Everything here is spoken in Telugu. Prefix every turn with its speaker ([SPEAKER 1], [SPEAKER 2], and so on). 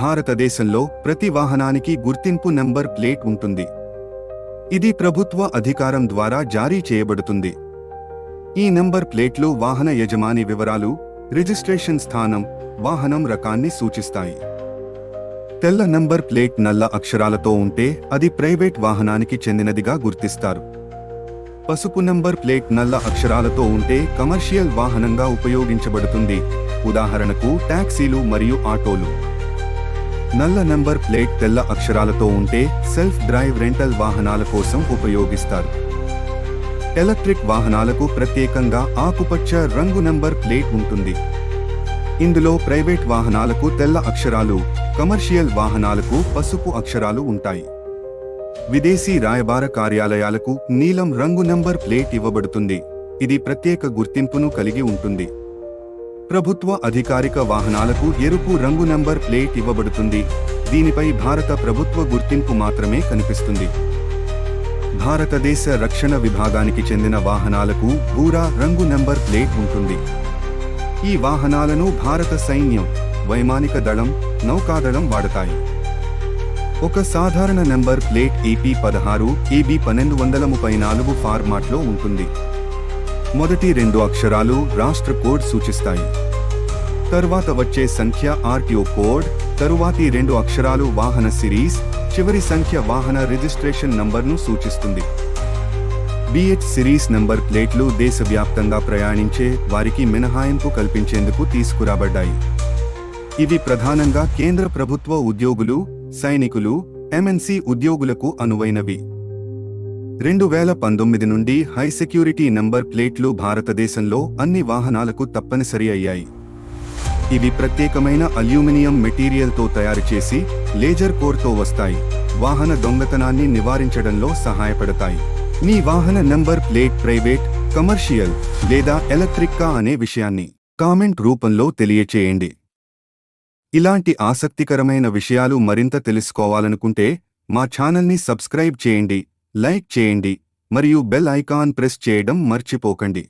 [SPEAKER 1] భారతదేశంలో ప్రతి వాహనానికి గుర్తింపు నంబర్ ప్లేట్ ఉంటుంది. ఇది ప్రభుత్వ అధికారం ద్వారా జారీ చేయబడుతుంది. ఈ నంబర్ ప్లేట్లు వాహన యజమాని వివరాలు రిజిస్ట్రేషన్ స్థానం వాహనం రకాన్ని సూచిస్తాయి. తెల్ల నంబర్ ప్లేట్ నల్ల అక్షరాలతో ఉంటే అది ప్రైవేట్ వాహనానికి చెందినదిగా గుర్తిస్తారు. పసుపు నంబర్ ప్లేట్ నల్ల అక్షరాలతో ఉంటే కమర్షియల్ వాహనంగా ఉపయోగించబడుతుంది. ఉదాహరణకు టాక్సీలు మరియు ఆటోలు. నల్ల నంబర్ ప్లేట్ తెల్ల అక్షరాలతో ఉంటే సెల్ఫ్ డ్రైవ్ రెంటల్ వాహనాల కోసం ఉపయోగిస్తారు. ఎలక్ట్రిక్ వాహనాలకు ప్రత్యేకంగా ఆకుపచ్చ రంగు నంబర్ ప్లేట్ ఉంటుంది. ఇందులో ప్రైవేట్ వాహనాలకు తెల్ల అక్షరాలు కమర్షియల్ వాహనాలకు పసుపు అక్షరాలు ఉంటాయి. విదేశీ రాయబార కార్యాలయాలకు నీలం రంగు నంబర్ ప్లేట్ ఇవ్వబడుతుంది. ఇది ప్రత్యేక గుర్తింపును కలిగి ఉంటుంది. ప్రభుత్వ అధికారిక వాహనాలకు ఎరుపు రంగు నంబర్ ప్లేట్ ఇవ్వబడుతుంది. దీనిపై భారత ప్రభుత్వ గుర్తింపు మాత్రమే కనిపిస్తుంది. భారతదేశ రక్షణ విభాగానికి చెందిన వాహనాలకు భూరా రంగు నంబర్ ప్లేట్ ఉంటుంది. ఈ వాహనాలను భారత సైన్యం వైమానిక దళం నౌకాదళం వాడతాయి. ఒక సాధారణ నంబర్ ప్లేట్ ఏపీ పదహారు ఏబీ పన్నెండు వందల ముప్పై నాలుగు ఫార్మాట్లో ఉంటుంది. మొదటి రెండు అక్షరాలు రాష్ట్ర కోడ్ సూచిస్తాయి. తరువాత వచ్చే సంఖ్య ఆర్టీఓ కోడ్ తరువాతి రెండు అక్షరాలు వాహన సిరీస్ చివరి సంఖ్య వాహన రిజిస్ట్రేషన్ నంబర్ను సూచిస్తుంది. బిహెచ్ సిరీస్ నంబర్ ప్లేట్లు దేశవ్యాప్తంగా ప్రయాణించే వారికి మినహాయింపు కల్పించేందుకు తీసుకురాబడ్డాయి. ఇవి ప్రధానంగా కేంద్ర ప్రభుత్వ ఉద్యోగులు సైనికులు ఎంఎన్సి ఉద్యోగులకు అనువైనవి. రెండు వేల పంతొమ్మిది నుండి హై సెక్యూరిటీ నంబర్ ప్లేట్లు భారతదేశంలో అన్ని వాహనాలకు తప్పనిసరి అయ్యాయి. ఇవి ప్రత్యేకమైన అల్యూమినియం మెటీరియల్తో తయారు చేసి లేజర్ కోర్తో వస్తాయి. వాహన దొంగతనాన్ని నివారించడంలో సహాయపడతాయి. మీ వాహన నంబర్ ప్లేట్ ప్రైవేట్ కమర్షియల్ లేదా ఎలక్ట్రిక్కా అనే విషయాన్ని కామెంట్ రూపంలో తెలియచేయండి. ఇలాంటి ఆసక్తికరమైన విషయాలు మరింత తెలుసుకోవాలనుకుంటే మా ఛానల్ని సబ్స్క్రైబ్ చేయండి. లైక్ చేయండి మరియు బెల్ ఐకాన్ ప్రెస్ చేయడం మర్చిపోకండి.